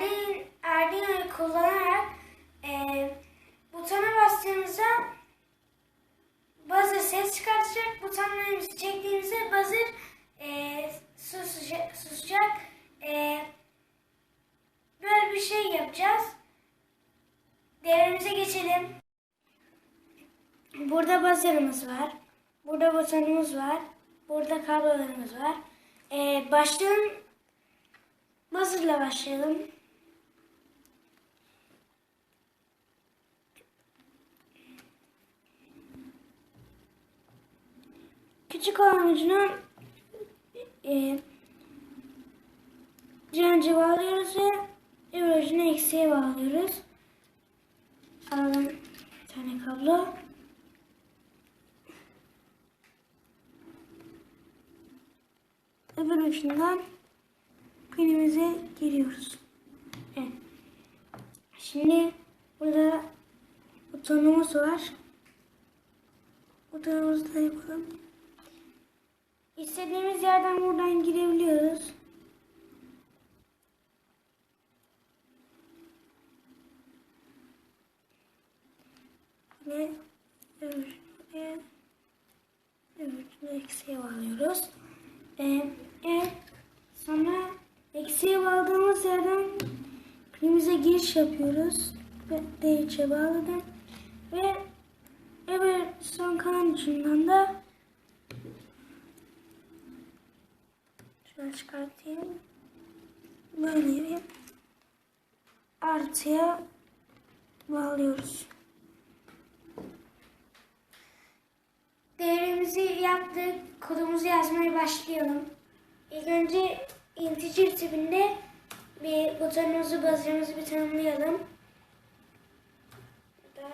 Arduino, Arduino'yu kullanarak e, butona bastığımızda buzzer ses çıkartacak. Butonlarımızı çektiğimizde buzzer e, susacak. susacak. E, böyle bir şey yapacağız. Devremize geçelim. Burada buzzer'ımız var. Burada butonumuz var. Burada kablolarımız var. E, başlayalım. Buzzer'la başlayalım. Küçük ucuna e, direnci bağlıyoruz ve ucuna eksiğe bağlıyoruz. Alalım bir tane kablo. Öbür ucundan pilimize giriyoruz. Evet. Şimdi burada butonumuz var. Butonumuzu da yapalım. İstediğimiz yerden buradan girebiliyoruz. Yine öbürüne, öbürüne eksiğe bağlıyoruz. Ee, evet, sonra eksiğe bağladığımız yerden pilimize giriş yapıyoruz. Ve değişe bağladım. Ve öbür son kalan ucundan da Şöyle çıkartayım. Böyle bir artıya bağlıyoruz. Devremizi yaptık. Kodumuzu yazmaya başlayalım. İlk önce integer tipinde bir butonumuzu, buzzer'ımızı bir tanımlayalım. Burada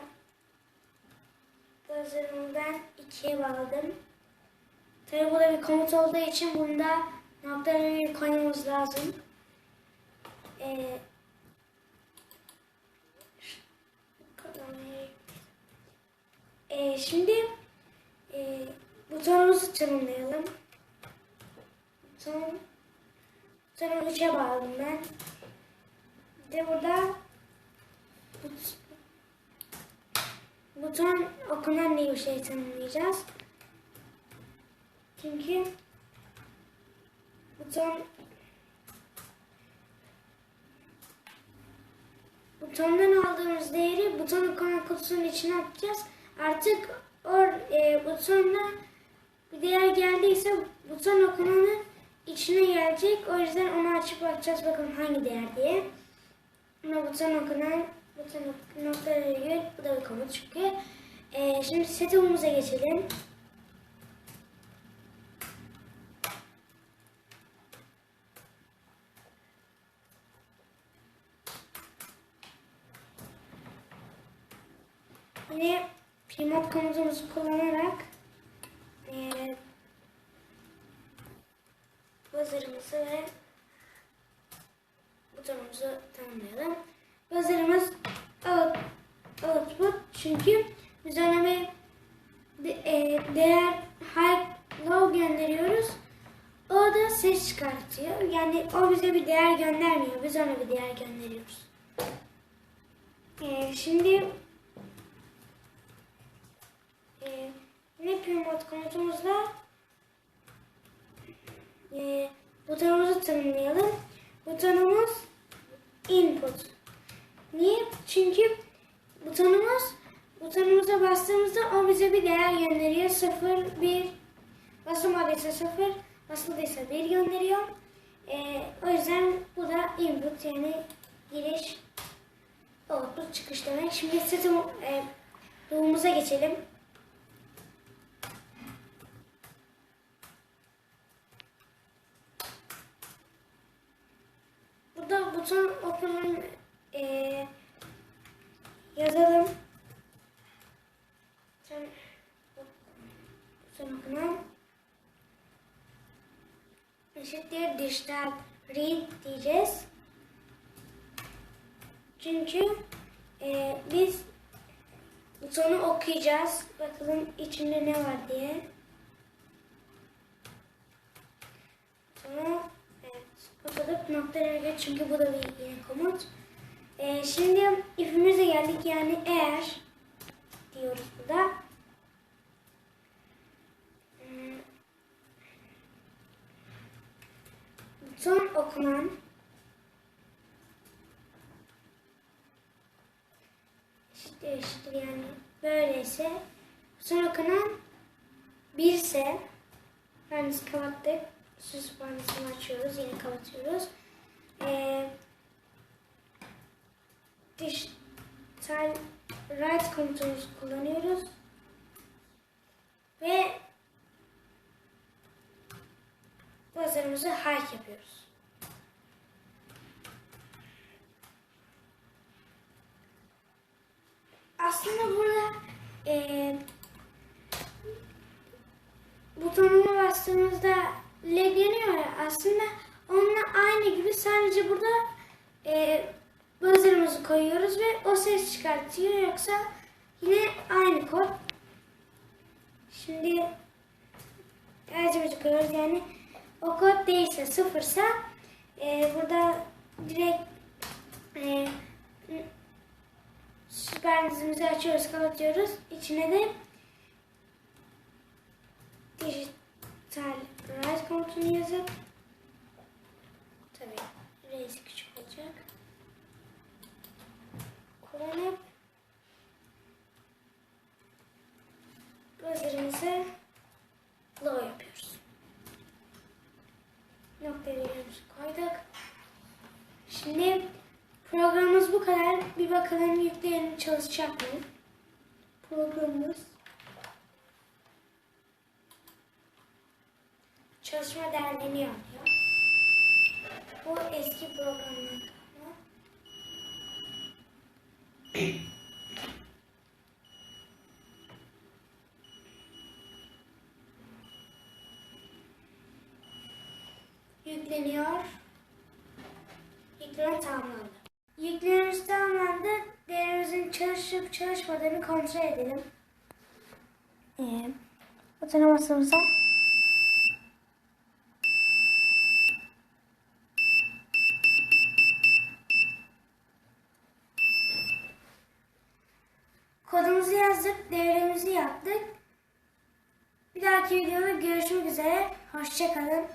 buzzer'ımı ben ikiye bağladım. Tabi bu da bir komut olduğu için bunda nokta virgül koymamız lazım. Ee, ee, şimdi e, butonumuzu tanımlayalım. Buton, butonu 3'e bağladım ben. Bir de burada but, buton okunan diye bir şey tanımlayacağız. Çünkü buton butondan aldığımız değeri buton okunan kutusunun içine atacağız. Artık or, e, butonla bir değer geldiyse buton okunanın içine gelecek. O yüzden onu açıp bakacağız bakalım hangi değer diye. Ama buton okunan buton ok- nokta virgül bu da bir komut çünkü. E, şimdi setup'umuza geçelim. Yine Komutumuzu kullanarak eee buzzer'ımızı ve butonumuzu tanımlayalım. Buzzer'ımız out, output çünkü bir de- eee, değer high low gönderiyoruz. O da ses çıkartıyor. Yani o bize bir değer göndermiyor. Biz ona bir değer gönderiyoruz. Eee, şimdi e, mod komutumuzla e, butonumuzu tanımlayalım. Butonumuz input. Niye? Çünkü butonumuz butonumuza bastığımızda o bize bir değer gönderiyor. 0, 1, basılmadıysa 0, basıldıysa 1 gönderiyor. E, o yüzden bu da input yani giriş output çıkış demek. Şimdi setim e, doğumuza geçelim. Burada buton okunun eee yazalım. Buton, buton okunan eşittir dijital read diyeceğiz. Çünkü eee, biz butonu okuyacağız. Bakalım içinde ne var diye. Butonu Oturduk noktaya geç çünkü bu da bir yeni komut. Ee, şimdi ifimize geldik yani eğer diyoruz burada. Hmm. Son okunan eşittir eşittir yani böyleyse son okunan birse yani kapattık süs bandasını açıyoruz yine kapatıyoruz ee, dijital right komutumuzu kullanıyoruz ve buzzer'ımızı hike yapıyoruz. Aslında burada eee butonuna bastığımızda led yanıyor ya aslında. Onunla aynı gibi sadece burada eee buzzer'ımızı koyuyoruz ve o ses çıkartıyor. Yoksa yine aynı kod. Şimdi Ercimeci koyuyoruz. Yani o kod değilse sıfırsa e, burada direkt e, süper dizimizi açıyoruz kapatıyoruz. İçine de dijital komutunu yazıp tabi reisi küçük olacak kullanıp buzzer'ımızı low yapıyoruz. Nokta virgülümüzü koyduk. Şimdi programımız bu kadar. Bir bakalım yükleyelim çalışacak mı? Programımız çalışma derleniyor diyor. Bu eski programlar. yükleniyor. Yükleme tamamlandı. Yüklememiz tamamlandı. Değerimizin çalışıp çalışmadığını kontrol edelim. Ee, butona bastığımızda kodumuzu yazdık, devremizi yaptık. Bir dahaki videoda görüşmek üzere. Hoşçakalın.